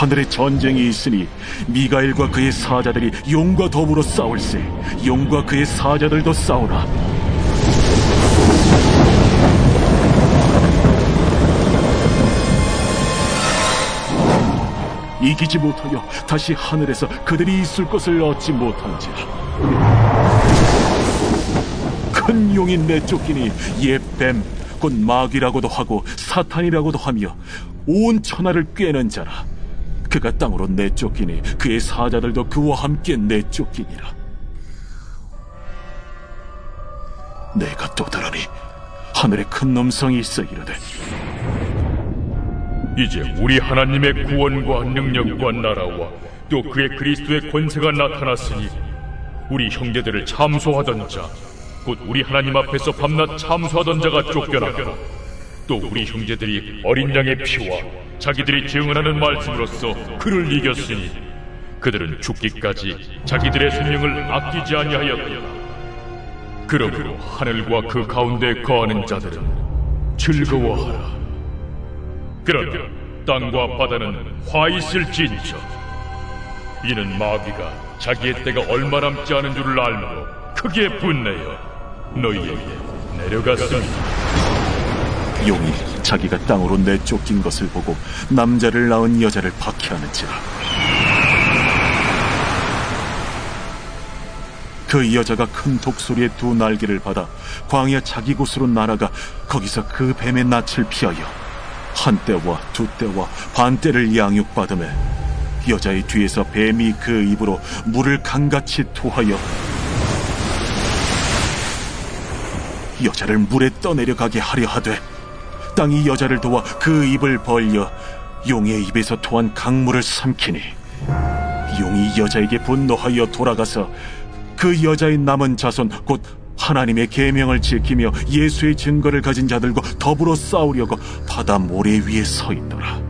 하늘에 전쟁이 있으니 미가엘과 그의 사자들이 용과 더불어 싸울세. 용과 그의 사자들도 싸우라. 이기지 못하여 다시 하늘에서 그들이 있을 것을 얻지 못한지라. 큰 용이 내쫓기니 옛뱀 곧 마귀라고도 하고 사탄이라고도 하며 온 천하를 꿰는 자라 그가 땅으로 내쫓기니 그의 사자들도 그와 함께 내쫓기니라. 내가 또 들으니 하늘에 큰 음성이 있어 이르되 이제 우리 하나님의 구원과 능력과 나라와 또 그의 그리스도의 권세가 나타났으니 우리 형제들을 참소하던 자, 곧 우리 하나님 앞에서 밤낮 참소하던 자가 쫓겨났고 또 우리 형제들이 어린 양의 피와 자기들이 증언하는 말씀으로써 그를 이겼으니 그들은 죽기까지 자기들의 생명을 아끼지 아니하였다. 그러므로 하늘과 그 가운데 거하는 자들은 즐거워하라. 그러나 땅과 바다는 화 있을진저 이는 마귀가 자기의 때가 얼마 남지 않은 줄을 알므로 크게 분내어 너희에게 내려갔습니다 용이 자기가 땅으로 내쫓긴 것을 보고 남자를 낳은 여자를 박해하는지라. 그 여자가 큰 독소리의 두 날개를 받아 광야 자기 곳으로 날아가 거기서 그 뱀의 낯을 피하여 한 때와 두 때와 반 때를 양육받음에 여자의 뒤에서 뱀이 그 입으로 물을 강같이 토하여 여자를 물에 떠내려가게 하려 하되 땅이 여자를 도와 그 입을 벌려 용의 입에서 토한 강물을 삼키니 용이 여자에게 분노하여 돌아가서 그 여자의 남은 자손 곧 하나님의 계명을 지키며 예수의 증거를 가진 자들과 더불어 싸우려고 바다 모래 위에 서 있더라.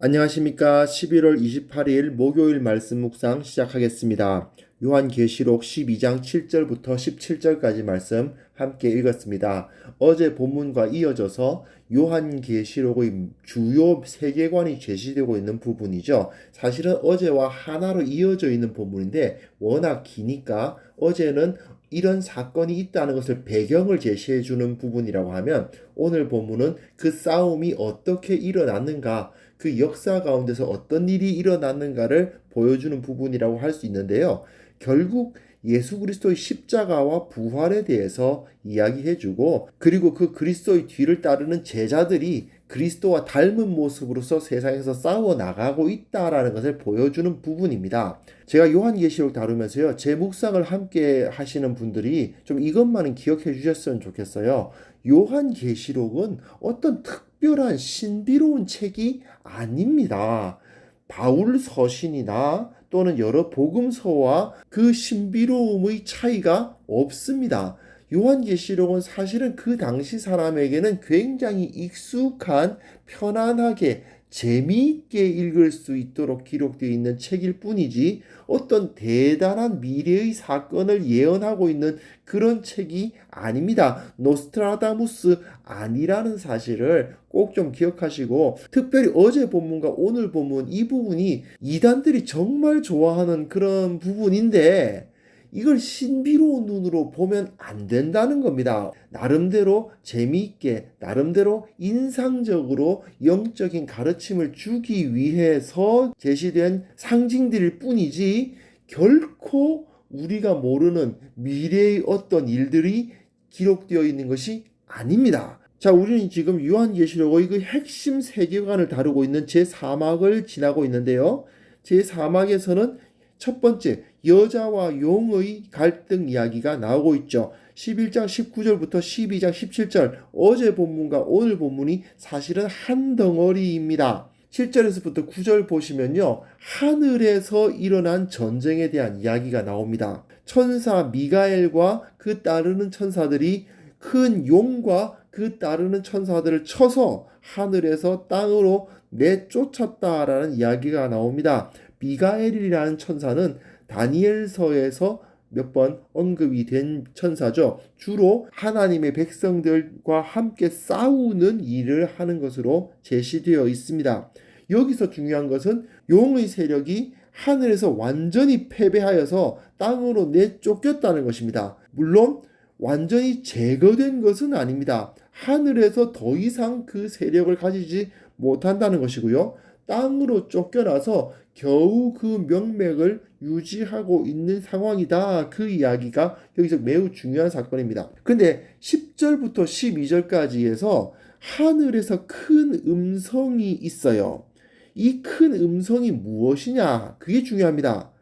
안녕하십니까. 11월 28일 목요일 말씀 묵상 시작하겠습니다. 요한계시록 12장 7절부터 17절까지 말씀 함께 읽었습니다. 어제 본문과 이어져서 요한계시록의 주요 세계관이 제시되고 있는 부분이죠. 사실은 어제와 하나로 이어져 있는 본문인데 워낙 기니까 어제는 이런 사건이 있다는 것을 배경을 제시해 주는 부분이라고 하면 오늘 본문은 그 싸움이 어떻게 일어났는가 그 역사 가운데서 어떤 일이 일어났는가를 보여주는 부분이라고 할 수 있는데요. 결국 예수 그리스도의 십자가와 부활에 대해서 이야기해 주고 그리고 그 그리스도의 뒤를 따르는 제자들이 그리스도와 닮은 모습으로서 세상에서 싸워 나가고 있다라는 것을 보여주는 부분입니다. 제가 요한계시록 다루면서요. 제 묵상을 함께 하시는 분들이 좀 이것만은 기억해 주셨으면 좋겠어요. 요한계시록은 어떤 특별한 신비로운 책이 아닙니다. 바울 서신이나 또는 여러 복음서와 그 신비로움의 차이가 없습니다. 요한계시록은 사실은 그 당시 사람에게는 굉장히 익숙한 편안하게 재미있게 읽을 수 있도록 기록되어 있는 책일 뿐이지 어떤 대단한 미래의 사건을 예언하고 있는 그런 책이 아닙니다. 노스트라다무스 아니라는 사실을 꼭 좀 기억하시고 특별히 어제 본문과 오늘 본문 이 부분이 이단들이 정말 좋아하는 그런 부분인데 이걸 신비로운 눈으로 보면 안 된다는 겁니다. 나름대로 재미있게, 나름대로 인상적으로 영적인 가르침을 주기 위해서 제시된 상징들일 뿐이지 결코 우리가 모르는 미래의 어떤 일들이 기록되어 있는 것이 아닙니다. 자, 우리는 지금 요한계시록의 그 핵심 세계관을 다루고 있는 제4막을 지나고 있는데요. 제4막에서는 첫 번째, 여자와 용의 갈등 이야기가 나오고 있죠. 11장 19절부터 12장 17절, 어제 본문과 오늘 본문이 사실은 한 덩어리입니다. 7절에서부터 9절 보시면요. 하늘에서 일어난 전쟁에 대한 이야기가 나옵니다. 천사 미가엘과 그 따르는 천사들이 큰 용과 그 따르는 천사들을 쳐서 하늘에서 땅으로 내쫓았다라는 이야기가 나옵니다. 미가엘이라는 천사는 다니엘서에서 몇 번 언급이 된 천사죠. 주로 하나님의 백성들과 함께 싸우는 일을 하는 것으로 제시되어 있습니다. 여기서 중요한 것은 용의 세력이 하늘에서 완전히 패배하여서 땅으로 내쫓겼다는 것입니다. 물론 완전히 제거된 것은 아닙니다. 하늘에서 더 이상 그 세력을 가지지 못한다는 것이고요. 땅으로 쫓겨나서 겨우 그 명맥을 유지하고 있는 상황이다. 그 이야기가 여기서 매우 중요한 사건입니다. 근데 10절부터 12절까지에서 하늘에서 큰 음성이 있어요. 이 큰 음성이 무엇이냐? 그게 중요합니다.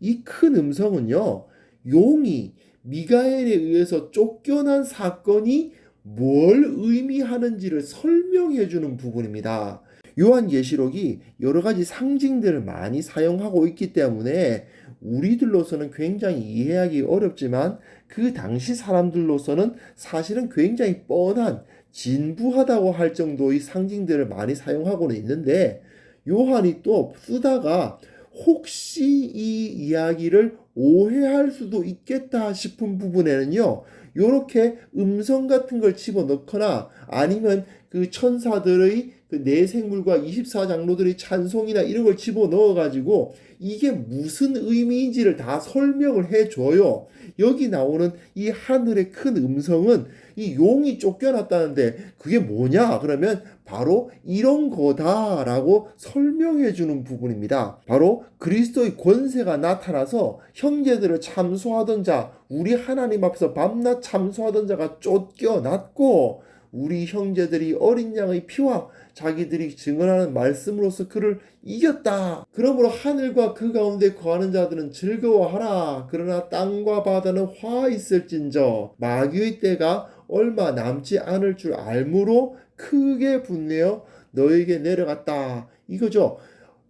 이 큰 음성은요, 용이 미가엘에 의해서 쫓겨난 사건이 뭘 의미하는지를 설명해 주는 부분입니다. 요한계시록이 여러 가지 상징들을 많이 사용하고 있기 때문에 우리들로서는 굉장히 이해하기 어렵지만 그 당시 사람들로서는 사실은 굉장히 뻔한 진부하다고 할 정도의 상징들을 많이 사용하고는 있는데 요한이 또 쓰다가 혹시 이 이야기를 오해할 수도 있겠다 싶은 부분에는요. 요렇게 음성 같은 걸 집어넣거나 아니면 그 천사들의 그 내생물과 24장로들의 찬송이나 이런 걸 집어넣어 가지고 이게 무슨 의미인지를 다 설명을 해 줘요. 여기 나오는 이 하늘의 큰 음성은 이 용이 쫓겨났다는데 그게 뭐냐? 그러면 바로 이런 거다라고 설명해 주는 부분입니다. 바로 그리스도의 권세가 나타나서 형제들을 참소하던 자, 우리 하나님 앞에서 밤낮 참소하던 자가 쫓겨났고 우리 형제들이 어린 양의 피와 자기들이 증언하는 말씀으로서 그를 이겼다. 그러므로 하늘과 그 가운데 거하는 자들은 즐거워하라. 그러나 땅과 바다는 화 있을진저 마귀의 때가 얼마 남지 않을 줄 알므로 크게 분내어 너에게 내려갔다. 이거죠.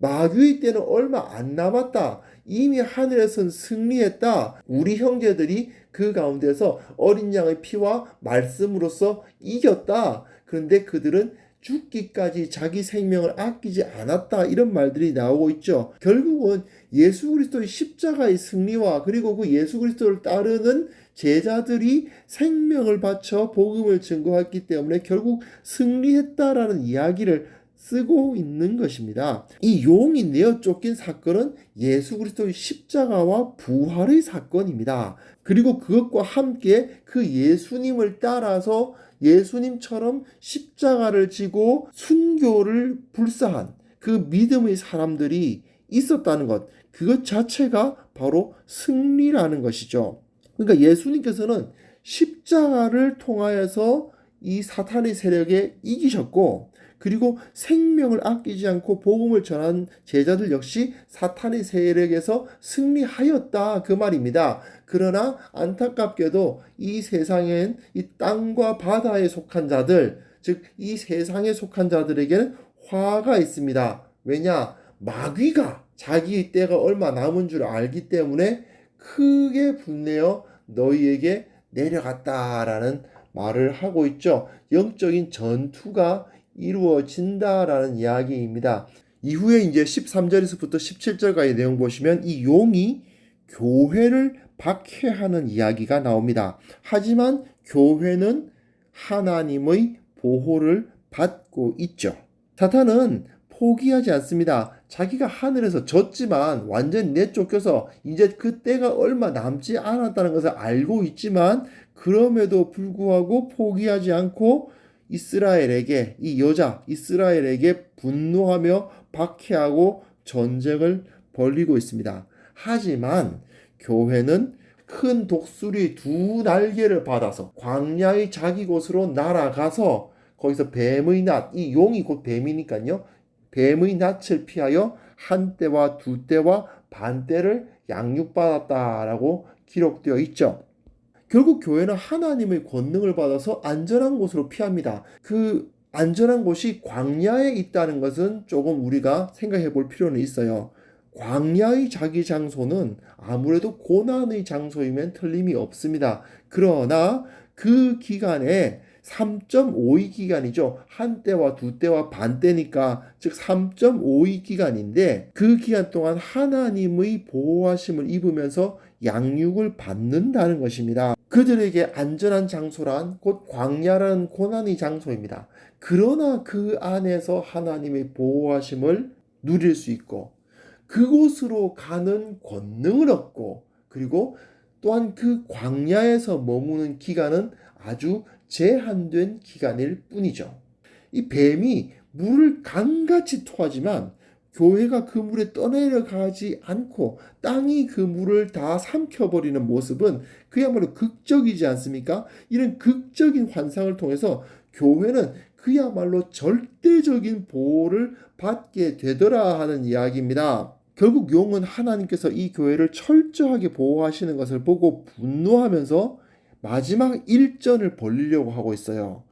마귀의 때는 얼마 안 남았다. 이미 하늘에선 승리했다. 우리 형제들이 그 가운데서 어린 양의 피와 말씀으로써 이겼다. 그런데 그들은 죽기까지 자기 생명을 아끼지 않았다. 이런 말들이 나오고 있죠. 결국은 예수 그리스도의 십자가의 승리와 그리고 그 예수 그리스도를 따르는 제자들이 생명을 바쳐 복음을 증거했기 때문에 결국 승리했다라는 이야기를 쓰고 있는 것입니다. 이 용이 내어 쫓긴 사건은 예수 그리스도의 십자가와 부활의 사건입니다. 그리고 그것과 함께 그 예수님을 따라서 예수님처럼 십자가를 지고 순교를 불사한 그 믿음의 사람들이 있었다는 것. 그것 자체가 바로 승리라는 것이죠. 그러니까 예수님께서는 십자가를 통하여서 이 사탄의 세력에 이기셨고 그리고 생명을 아끼지 않고 복음을 전한 제자들 역시 사탄의 세력에서 승리하였다 그 말입니다. 그러나 안타깝게도 이 세상엔 이 땅과 바다에 속한 자들, 즉 이 세상에 속한 자들에게는 화가 있습니다. 왜냐? 마귀가 자기의 때가 얼마 남은 줄 알기 때문에 크게 분내어 너희에게 내려갔다라는 말을 하고 있죠. 영적인 전투가 이루어진다라는 이야기입니다. 이후에 이제 13절에서부터 17절까지 내용 보시면 이 용이 교회를 박해하는 이야기가 나옵니다. 하지만 교회는 하나님의 보호를 받고 있죠. 사탄은 포기하지 않습니다. 자기가 하늘에서 졌지만 완전 내쫓겨서 이제 그 때가 얼마 남지 않았다는 것을 알고 있지만 그럼에도 불구하고 포기하지 않고 이스라엘에게 이 여자 이스라엘에게 분노하며 박해하고 전쟁을 벌이고 있습니다. 하지만 교회는 큰 독수리 두 날개를 받아서 광야의 자기 곳으로 날아가서 거기서 뱀의 낫, 이 용이 곧 뱀이니까요. 뱀의 낯을 피하여 한 때와 두 때와 반 때를 양육받았다라고 기록되어 있죠. 결국 교회는 하나님의 권능을 받아서 안전한 곳으로 피합니다. 그 안전한 곳이 광야에 있다는 것은 조금 우리가 생각해 볼 필요는 있어요. 광야의 자기 장소는 아무래도 고난의 장소이면 틀림이 없습니다. 그러나 그 기간에 3.52 기간이죠. 한 때와 두 때와 반 때니까 즉 3.52 기간인데 그 기간 동안 하나님의 보호하심을 입으면서 양육을 받는다는 것입니다. 그들에게 안전한 장소란 곧 광야라는 고난의 장소입니다. 그러나 그 안에서 하나님의 보호하심을 누릴 수 있고 그곳으로 가는 권능을 얻고 그리고 또한 그 광야에서 머무는 기간은 아주 제한된 기간일 뿐이죠. 이 뱀이 물을 강같이 토하지만 교회가 그 물에 떠내려가지 않고 땅이 그 물을 다 삼켜버리는 모습은 그야말로 극적이지 않습니까? 이런 극적인 환상을 통해서 교회는 그야말로 절대적인 보호를 받게 되더라 하는 이야기입니다. 결국 용은 하나님께서 이 교회를 철저하게 보호하시는 것을 보고 분노하면서 마지막 일전을 벌리려고 하고 있어요.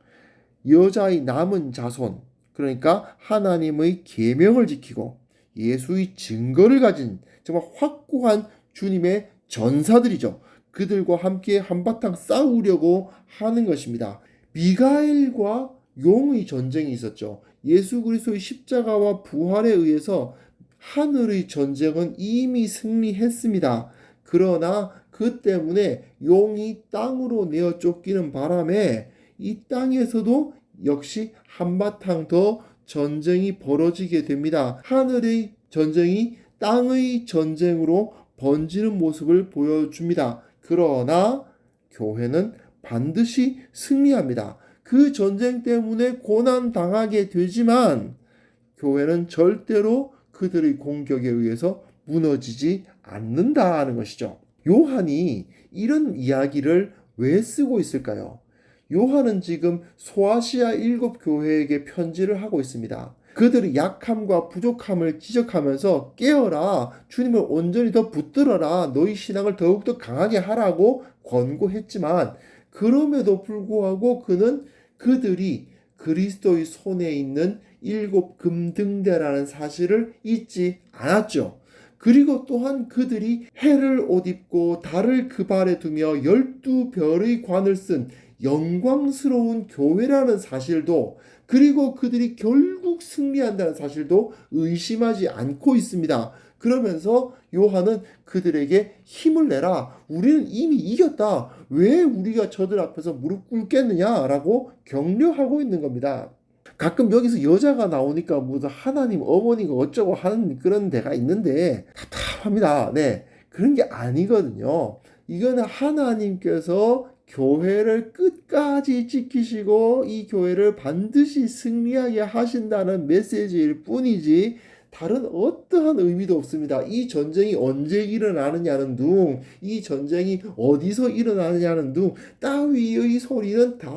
여자의 남은 자손, 그러니까 하나님의 계명을 지키고 예수의 증거를 가진 정말 확고한 주님의 전사들이죠. 그들과 함께 한바탕 싸우려고 하는 것입니다. 미가엘과 용의 전쟁이 있었죠. 예수 그리스도의 십자가와 부활에 의해서 하늘의 전쟁은 이미 승리했습니다. 그러나 그 때문에 용이 땅으로 내어 쫓기는 바람에 이 땅에서도 역시 한바탕 더 전쟁이 벌어지게 됩니다. 하늘의 전쟁이 땅의 전쟁으로 번지는 모습을 보여줍니다. 그러나 교회는 반드시 승리합니다. 그 전쟁 때문에 고난 당하게 되지만 교회는 절대로 그들의 공격에 의해서 무너지지 않는다는 것이죠. 요한이 이런 이야기를 왜 쓰고 있을까요? 요한은 지금 소아시아 일곱 교회에게 편지를 하고 있습니다. 그들의 약함과 부족함을 지적하면서 깨어라 주님을 온전히 더 붙들어라 너희 신앙을 더욱더 강하게 하라고 권고했지만 그럼에도 불구하고 그는 그들이 그리스도의 손에 있는 일곱 금등대라는 사실을 잊지 않았죠. 그리고 또한 그들이 해를 옷 입고 달을 그 발에 두며 열두 별의 관을 쓴 영광스러운 교회라는 사실도 그리고 그들이 결국 승리한다는 사실도 의심하지 않고 있습니다. 그러면서 요한은 그들에게 힘을 내라. 우리는 이미 이겼다. 왜 우리가 저들 앞에서 무릎 꿇겠느냐라고 격려하고 있는 겁니다. 가끔 여기서 여자가 나오니까 무슨 하나님 어머니가 어쩌고 하는 그런 데가 있는데 답답합니다. 네. 그런 게 아니거든요. 이거는 하나님께서 교회를 끝까지 지키시고 이 교회를 반드시 승리하게 하신다는 메시지일 뿐이지 다른 어떠한 의미도 없습니다. 이 전쟁이 언제 일어나느냐는 둥, 이 전쟁이 어디서 일어나느냐는 둥, 따위의 소리는 다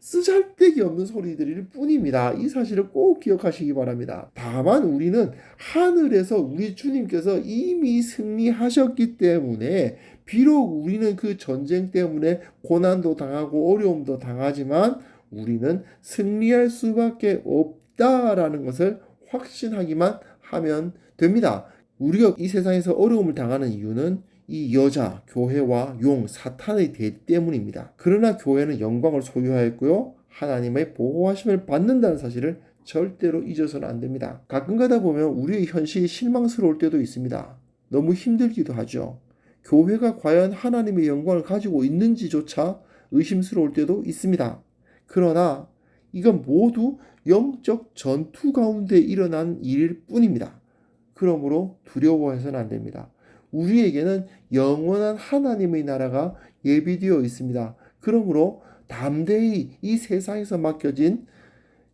쓰잘데기 없는 소리들일 뿐입니다. 이 사실을 꼭 기억하시기 바랍니다. 다만 우리는 하늘에서 우리 주님께서 이미 승리하셨기 때문에 비록 우리는 그 전쟁 때문에 고난도 당하고 어려움도 당하지만 우리는 승리할 수밖에 없다라는 것을 확신하기만 하면 됩니다. 우리가 이 세상에서 어려움을 당하는 이유는 이 여자, 교회와 용, 사탄의 대 때문입니다. 그러나 교회는 영광을 소유하였고요. 하나님의 보호하심을 받는다는 사실을 절대로 잊어서는 안 됩니다. 가끔 가다 보면 우리의 현실이 실망스러울 때도 있습니다. 너무 힘들기도 하죠. 교회가 과연 하나님의 영광을 가지고 있는지조차 의심스러울 때도 있습니다. 그러나 이건 모두 영적 전투 가운데 일어난 일일 뿐입니다. 그러므로 두려워해서는 안 됩니다. 우리에게는 영원한 하나님의 나라가 예비되어 있습니다. 그러므로 담대히 이 세상에서 맡겨진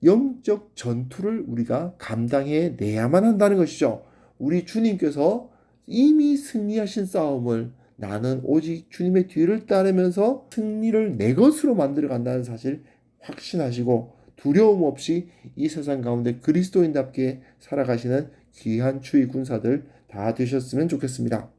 영적 전투를 우리가 감당해 내야만 한다는 것이죠. 우리 주님께서 이미 승리하신 싸움을 나는 오직 주님의 뒤를 따르면서 승리를 내 것으로 만들어 간다는 사실 확신하시고 두려움 없이 이 세상 가운데 그리스도인답게 살아가시는 귀한 추위 군사들 다 되셨으면 좋겠습니다.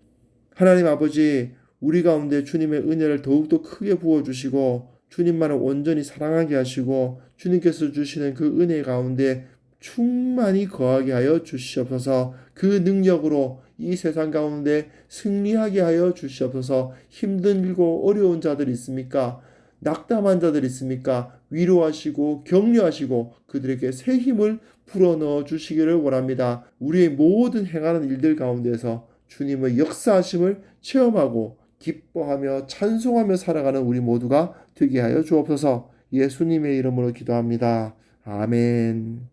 하나님 아버지, 우리 가운데 주님의 은혜를 더욱더 크게 부어주시고, 주님만을 온전히 사랑하게 하시고, 주님께서 주시는 그 은혜 가운데 충만히 거하게 하여 주시옵소서, 그 능력으로 이 세상 가운데 승리하게 하여 주시옵소서, 힘들고 어려운 자들 있습니까? 낙담한 자들 있습니까? 위로하시고 격려하시고 그들에게 새 힘을 불어넣어 주시기를 원합니다. 우리의 모든 행하는 일들 가운데서 주님의 역사하심을 체험하고 기뻐하며 찬송하며 살아가는 우리 모두가 되게 하여 주옵소서 예수님의 이름으로 기도합니다. 아멘.